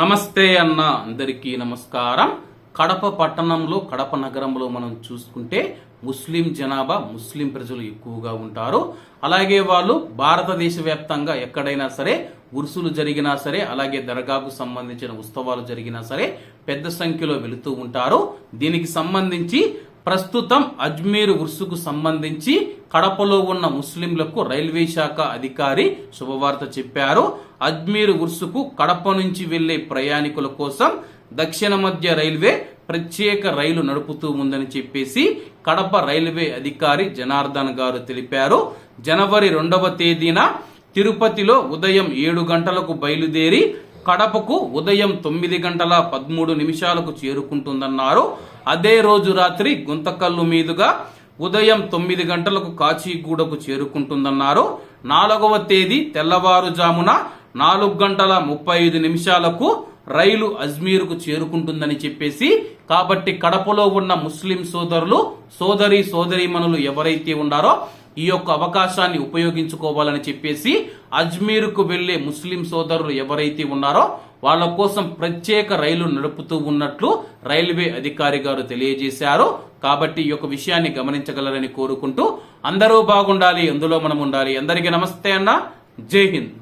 నమస్తే అన్న అందరికీ నమస్కారం. కడప పట్టణంలో కడప నగరంలో మనం చూసుకుంటే ముస్లిం జనాభా ముస్లిం ప్రజలు ఎక్కువగా ఉంటారు. అలాగే వాళ్ళు భారతదేశ వ్యాప్తంగా ఎక్కడైనా సరే ఉరుసులు జరిగినా సరే అలాగే దర్గాకు సంబంధించిన ఉత్సవాలు జరిగినా సరే పెద్ద సంఖ్యలో వెళుతూ ఉంటారు. దీనికి సంబంధించి ప్రస్తుతం అజ్మీర్ ఉర్సుకు సంబంధించి కడపలో ఉన్న ముస్లింలకు రైల్వే శాఖ అధికారి శుభవార్త చెప్పారు. అజ్మీర్ ఉర్సుకు కడప నుంచి వెళ్ళే ప్రయాణికుల కోసం దక్షిణ మధ్య రైల్వే ప్రత్యేక రైలు నడుపుతూ ఉందని చెప్పేసి కడప రైల్వే అధికారి జనార్దన్ గారు తెలిపారు. జనవరి రెండవ తేదీన తిరుపతిలో ఉదయం ఏడు గంటలకు బయలుదేరి కడపకు ఉదయం తొమ్మిది గంటల పదమూడు నిమిషాలకు చేరుకుంటుందన్నారు. అదే రోజు రాత్రి గుంతకల్లు మీదుగా ఉదయం తొమ్మిది గంటలకు కాచిగూడకు చేరుకుంటుందన్నారు. నాలుగవ తేదీ తెల్లవారుజామున నాలుగు గంటల ముప్పై ఐదు నిమిషాలకు రైలు అజ్మీర్కు చేరుకుంటుందని చెప్పేసి కాబట్టి కడపలో ఉన్న ముస్లిం సోదరులు సోదరి సోదరీమణులు ఎవరైతే ఉన్నారో ఈ యొక్క అవకాశాన్ని ఉపయోగించుకోవాలని చెప్పేసి అజ్మీర్కు వెళ్ళే ముస్లిం సోదరులు ఎవరైతే ఉన్నారో వాళ్ళ కోసం ప్రత్యేక రైలు నడుపుతూ ఉన్నట్లు రైల్వే అధికారి గారు తెలియజేశారు. కాబట్టి ఈ యొక్క విషయాన్ని గమనించగలరని కోరుకుంటూ అందరూ బాగుండాలి అందులో మనం ఉండాలి. అందరికీ నమస్తే అన్న. జై హింద్.